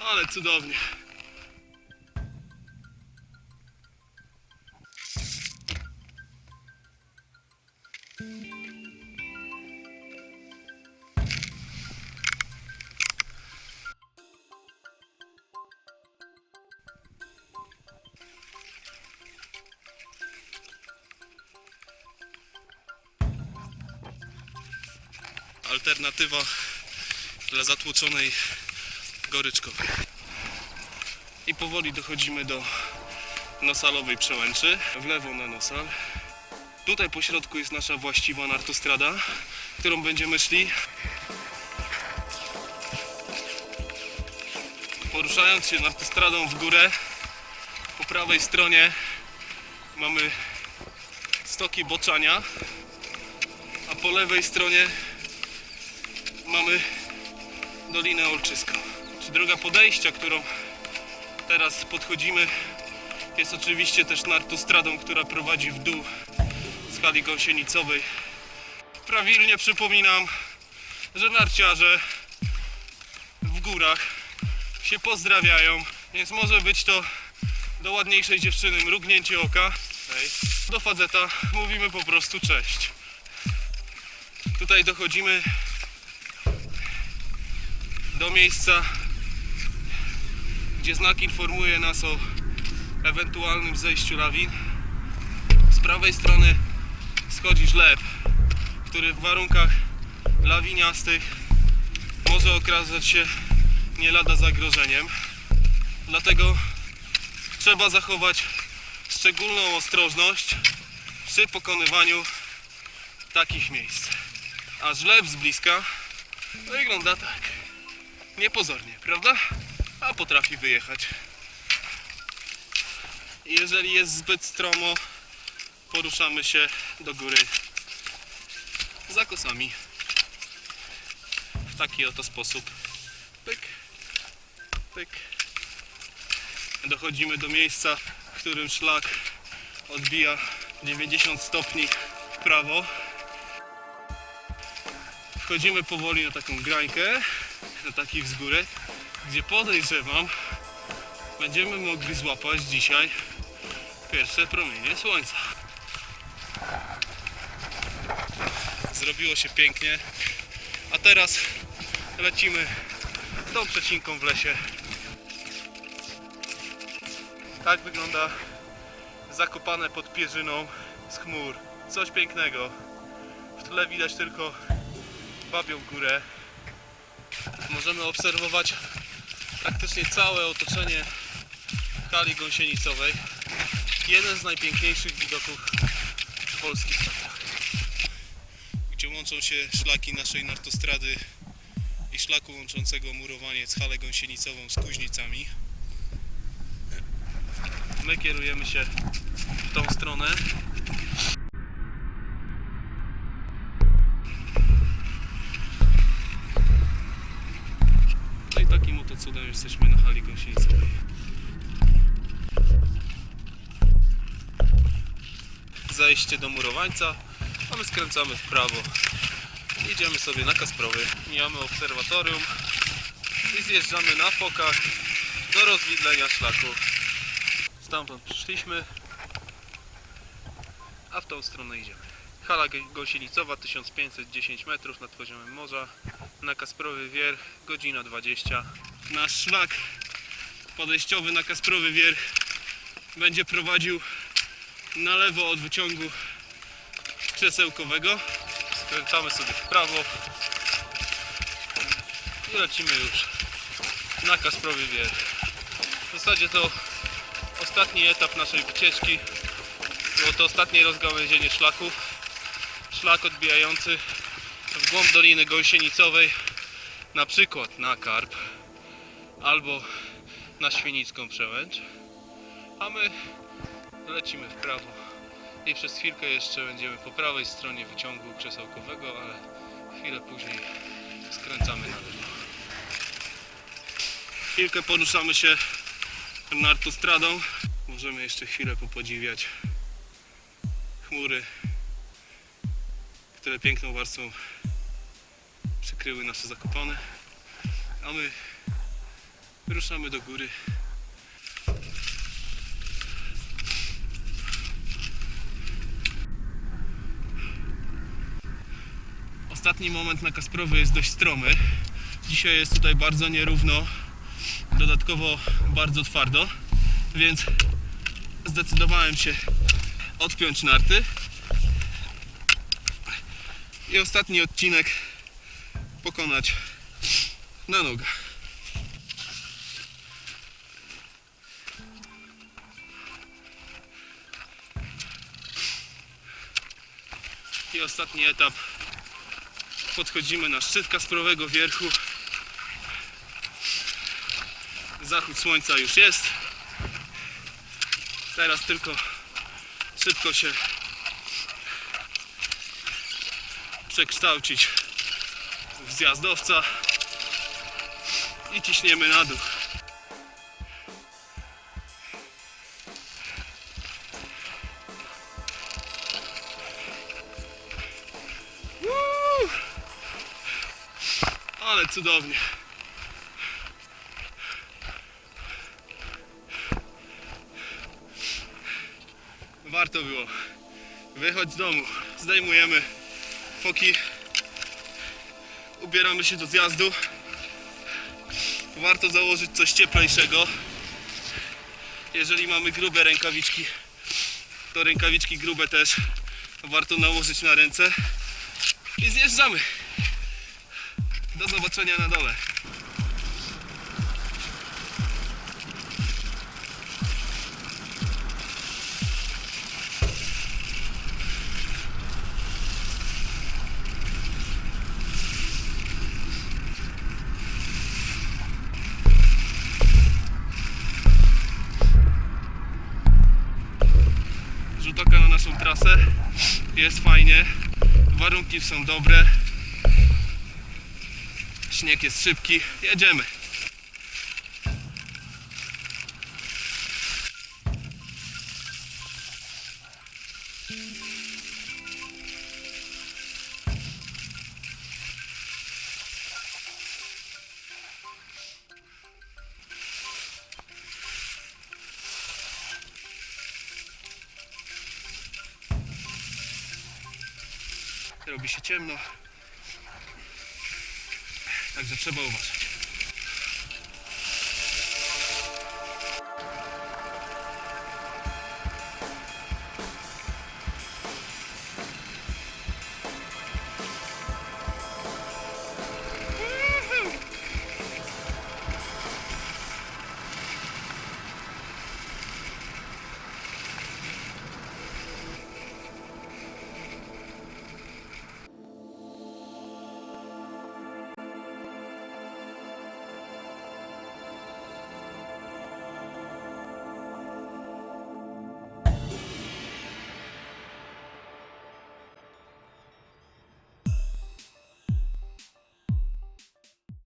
Ale cudownie. Alternatywa dla zatłoczonej goryczkowej. I powoli dochodzimy do nosalowej przełęczy, w lewo na nosal. Tutaj po środku jest nasza właściwa nartostrada, którą będziemy szli. Poruszając się nartostradą w górę, po prawej stronie mamy stoki boczania, a po lewej stronie mamy Dolinę Olczyską. Czy droga podejścia, którą teraz podchodzimy, jest oczywiście też nartostradą, która prowadzi w dół z hali gąsienicowej. Prawilnie przypominam, że narciarze w górach się pozdrawiają, więc może być to do ładniejszej dziewczyny mrugnięcie oka. Do faceta mówimy po prostu cześć. Tutaj dochodzimy do miejsca, gdzie znak informuje nas o ewentualnym zejściu lawin. Z prawej strony schodzi żleb, który w warunkach lawiniastych może okazać się nie lada zagrożeniem. Dlatego trzeba zachować szczególną ostrożność przy pokonywaniu takich miejsc. A żleb z bliska wygląda tak. Niepozornie, prawda? A potrafi wyjechać. Jeżeli jest zbyt stromo, poruszamy się do góry za kosami. W taki oto sposób. Pyk, pyk. Dochodzimy do miejsca, w którym szlak odbija 90 stopni w prawo. Wchodzimy powoli na taką grańkę, na taki wzgórek, gdzie podejrzewam, będziemy mogli złapać dzisiaj pierwsze promienie słońca. Zrobiło się pięknie, a teraz lecimy tą przecinką w lesie. Tak wygląda zakopane pod pierzyną z chmur. Coś pięknego. W tle widać tylko babią górę. Możemy obserwować praktycznie całe otoczenie hali gąsienicowej. Jeden z najpiękniejszych widoków w polskich Tatrach. Gdzie łączą się szlaki naszej nartostrady i szlaku łączącego murowaniec halę gąsienicową z Kuźnicami. My kierujemy się w tą stronę. Jesteśmy na hali gąsienicowej. Zajście do murowańca, a my skręcamy w prawo. Idziemy sobie na Kasprowy, mijamy obserwatorium i zjeżdżamy na fokach do rozwidlenia szlaku. Stamtąd przyszliśmy, a w tą stronę idziemy. Hala Gąsienicowa, 1510 metrów nad poziomem morza. Na Kasprowy Wier, godzina 20. Nasz szlak podejściowy na Kasprowy Wier będzie prowadził na lewo od wyciągu krzesełkowego. Skręcamy sobie w prawo i lecimy już na Kasprowy Wier. W zasadzie to ostatni etap naszej wycieczki. Było to ostatnie rozgałęzienie szlaków. Szlak odbijający w głąb Doliny Gąsienicowej, na przykład na Karp albo na Świnicką Przełęcz. A my lecimy w prawo i przez chwilkę jeszcze będziemy po prawej stronie wyciągu krzesełkowego, ale chwilę później skręcamy na lewo. Chwilkę poruszamy się nartostradą. Możemy jeszcze chwilę popodziwiać chmury, które piękną warstwą przykryły nasze zakopane. A my Ruszamy do góry. Ostatni moment na Kasprowy jest dość stromy. Dzisiaj jest tutaj bardzo nierówno, dodatkowo bardzo twardo, więc zdecydowałem się odpiąć narty. I ostatni odcinek pokonać na nogach. I ostatni etap. Podchodzimy na szczyt Kasprowego Wierchu. Zachód słońca już jest. Teraz tylko szybko się przekształcić w zjazdowca i ciśniemy na dół. Cudownie. Warto było. Wychodź z domu. Zdejmujemy foki. Ubieramy się do zjazdu. Warto założyć coś cieplejszego. Jeżeli mamy grube rękawiczki, to rękawiczki grube też warto nałożyć na ręce. I zjeżdżamy. Do zobaczenia na dole. Rzut oka na naszą trasę. Jest fajnie. Warunki są dobre. Śnieg jest szybki. Jedziemy. Robi się ciemno. Także trzeba uważać.